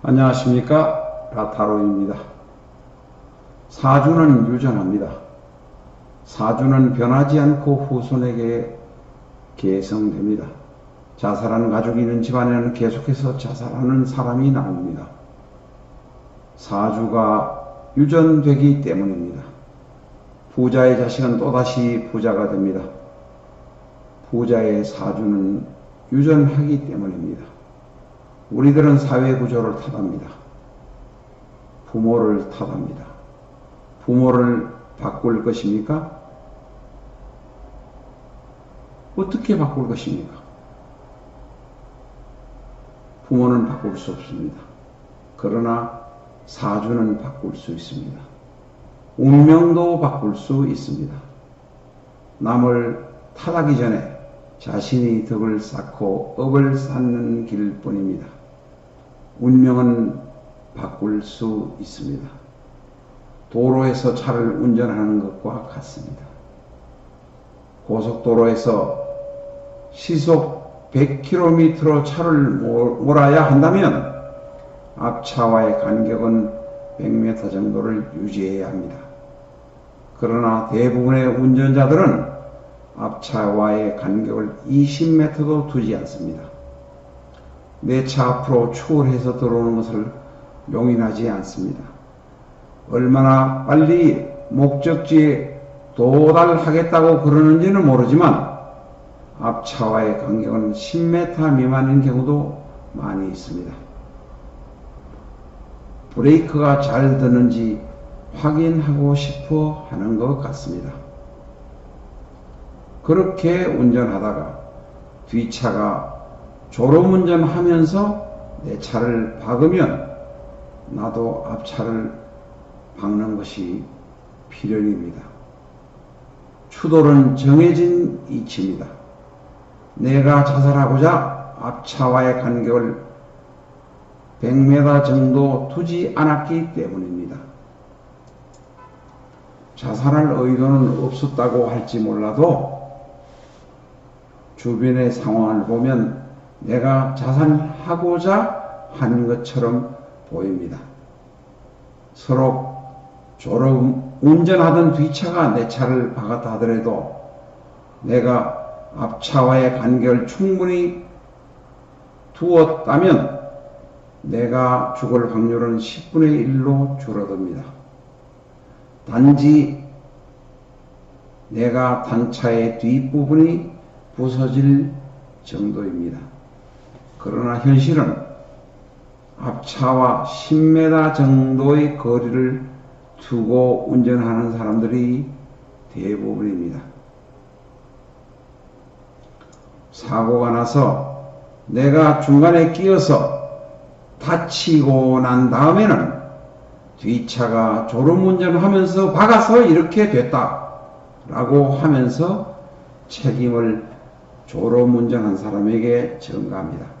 안녕하십니까 라타로입니다. 사주는 유전합니다. 사주는 변하지 않고 후손에게 계승됩니다. 자살하는 가족이 있는 집안에는 계속해서 자살하는 사람이 나옵니다. 사주가 유전되기 때문입니다. 부자의 자식은 또다시 부자가 됩니다. 부자의 사주는 유전하기 때문입니다. 우리들은 사회 구조를 탓합니다. 부모를 탓합니다. 부모를 바꿀 것입니까? 어떻게 바꿀 것입니까? 부모는 바꿀 수 없습니다. 그러나 사주는 바꿀 수 있습니다. 운명도 바꿀 수 있습니다. 남을 탓하기 전에 자신이 덕을 쌓고 업을 쌓는 길 뿐입니다. 운명은 바꿀 수 있습니다. 도로에서 차를 운전하는 것과 같습니다. 고속도로에서 시속 100km로 차를 몰아야 한다면 앞차와의 간격은 100m 정도를 유지해야 합니다. 그러나 대부분의 운전자들은 앞차와의 간격을 20m도 두지 않습니다. 내 차 앞으로 추월해서 들어오는 것을 용인하지 않습니다. 얼마나 빨리 목적지에 도달하겠다고 그러는지는 모르지만 앞차와의 간격은 10m 미만인 경우도 많이 있습니다. 브레이크가 잘 드는지 확인하고 싶어 하는 것 같습니다. 그렇게 운전하다가 뒷차가 졸음운전 하면서 내 차를 박으면 나도 앞차를 박는 것이 필연입니다. 추돌은 정해진 이치입니다. 내가 자살하고자 앞차와의 간격을 100m 정도 두지 않았기 때문입니다. 자살할 의도는 없었다고 할지 몰라도 주변의 상황을 보면 내가 자살하고자 한 것처럼 보입니다. 서로 졸음 운전하던 뒤차가 내 차를 박았다 하더라도 내가 앞차와의 간격을 충분히 두었다면 내가 죽을 확률은 10분의 1로 줄어듭니다. 단지 내가 단차의 뒷부분이 부서질 정도입니다. 그러나 현실은 앞차와 10m 정도의 거리를 두고 운전하는 사람들이 대부분입니다. 사고가 나서 내가 중간에 끼어서 다치고 난 다음에는 뒷차가 졸음운전하면서 박아서 이렇게 됐다 라고 하면서 책임을 졸음운전한 사람에게 전가합니다.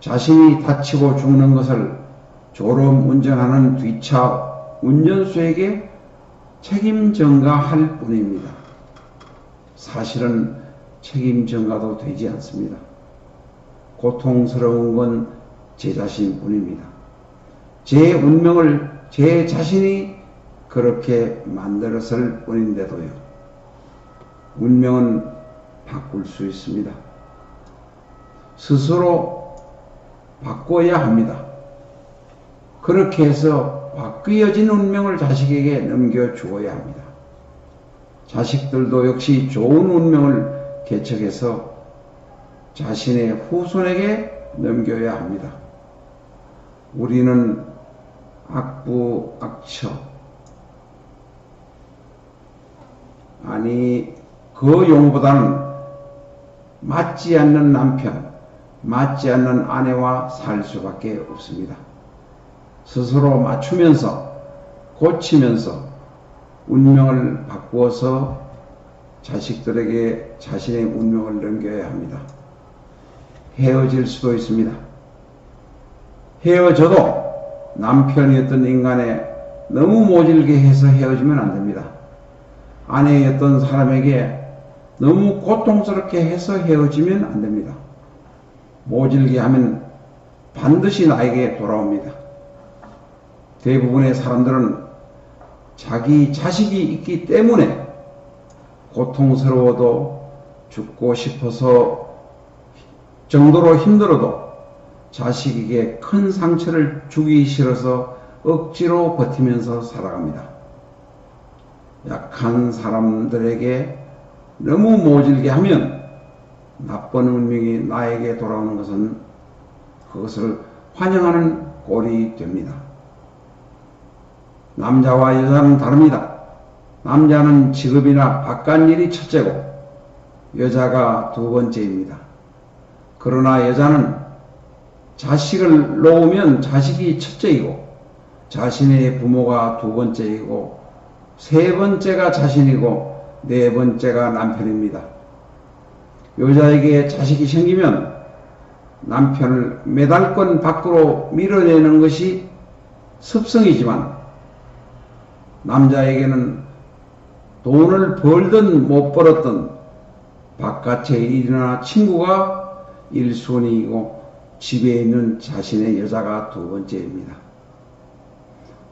자신이 다치고 죽는 것을 졸음 운전하는 뒷차 운전수에게 책임 전가할 뿐입니다. 사실은 책임 전가도 되지 않습니다. 고통스러운 건 제 자신뿐입니다. 제 운명을 제 자신이 그렇게 만들었을 뿐인데도요. 운명은 바꿀 수 있습니다. 스스로 바꿔야 합니다. 그렇게 해서 바뀌어진 운명을 자식에게 넘겨주어야 합니다. 자식들도 역시 좋은 운명을 개척해서 자신의 후손에게 넘겨야 합니다. 우리는 악부 악처 아니 그 용보다는 맞지 않는 남편, 맞지 않는 아내와 살 수밖에 없습니다. 스스로 맞추면서 고치면서 운명을 바꾸어서 자식들에게 자신의 운명을 넘겨야 합니다. 헤어질 수도 있습니다. 헤어져도 남편이었던 인간에 너무 모질게 해서 헤어지면 안 됩니다. 아내였던 사람에게 너무 고통스럽게 해서 헤어지면 안 됩니다. 모질게 하면 반 반드시 나에게 돌아옵니다. 대부분의 사람들은 자기 자식이 있기 때문에 고통스러워도 죽고 싶어서 정도로 힘들어도 자식에게 큰 상처를 주기 싫어서 억지로 버티면서 살아갑니다. 약한 사람들에게 너무 모질게 하면 나쁜 운명이 나에게 돌아오는 것은 그것을 환영하는 꼴이 됩니다. 남자와 여자는 다릅니다. 남자는 직업이나 바깥 일이 첫째고 여자가 두 번째입니다. 그러나 여자는 자식을 놓으면 자식이 첫째이고 자신의 부모가 두 번째이고 세 번째가 자신이고 네 번째가 남편입니다. 여자에게 자식이 생기면 남편을 매달권 밖으로 밀어내는 것이 습성이지만 남자에게는 돈을 벌든 못 벌었든 바깥의 일이나 친구가 1순위이고 집에 있는 자신의 여자가 두 번째입니다.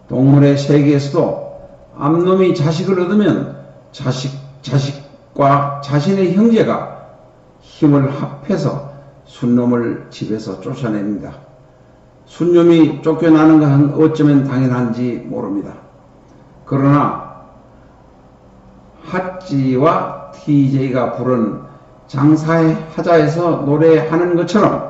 동물의 세계에서도 암놈이 자식을 얻으면 자식, 자식과 자신의 형제가 힘을 합해서 순놈을 집에서 쫓아냅니다. 순놈이 쫓겨나는 것은 어쩌면 당연한지 모릅니다. 그러나 핫지와 TJ가 부른 장사의 하자에서 노래하는 것처럼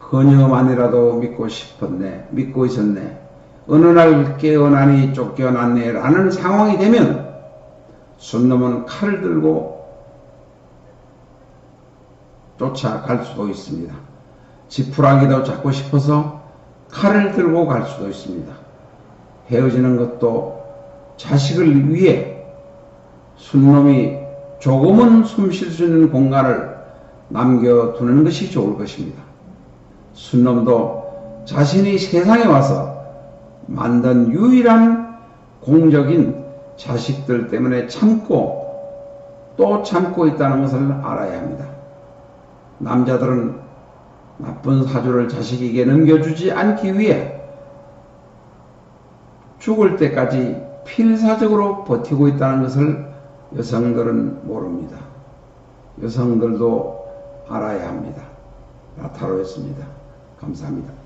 그녀만이라도 믿고 싶었네, 믿고 있었네. 어느 날 깨어나니 쫓겨났네 라는 상황이 되면 순놈은 칼을 들고 쫓아갈 수도 있습니다. 지푸라기도 잡고 싶어서 칼을 들고 갈 수도 있습니다. 헤어지는 것도 자식을 위해 순놈이 조금은 숨 쉴 수 있는 공간을 남겨두는 것이 좋을 것입니다. 순놈도 자신이 세상에 와서 만든 유일한 공적인 자식들 때문에 참고 또 참고 있다는 것을 알아야 합니다. 남자들은 나쁜 사주를 자식에게 넘겨주지 않기 위해 죽을 때까지 필사적으로 버티고 있다는 것을 여성들은 모릅니다. 여성들도 알아야 합니다. 나타로였습니다. 감사합니다.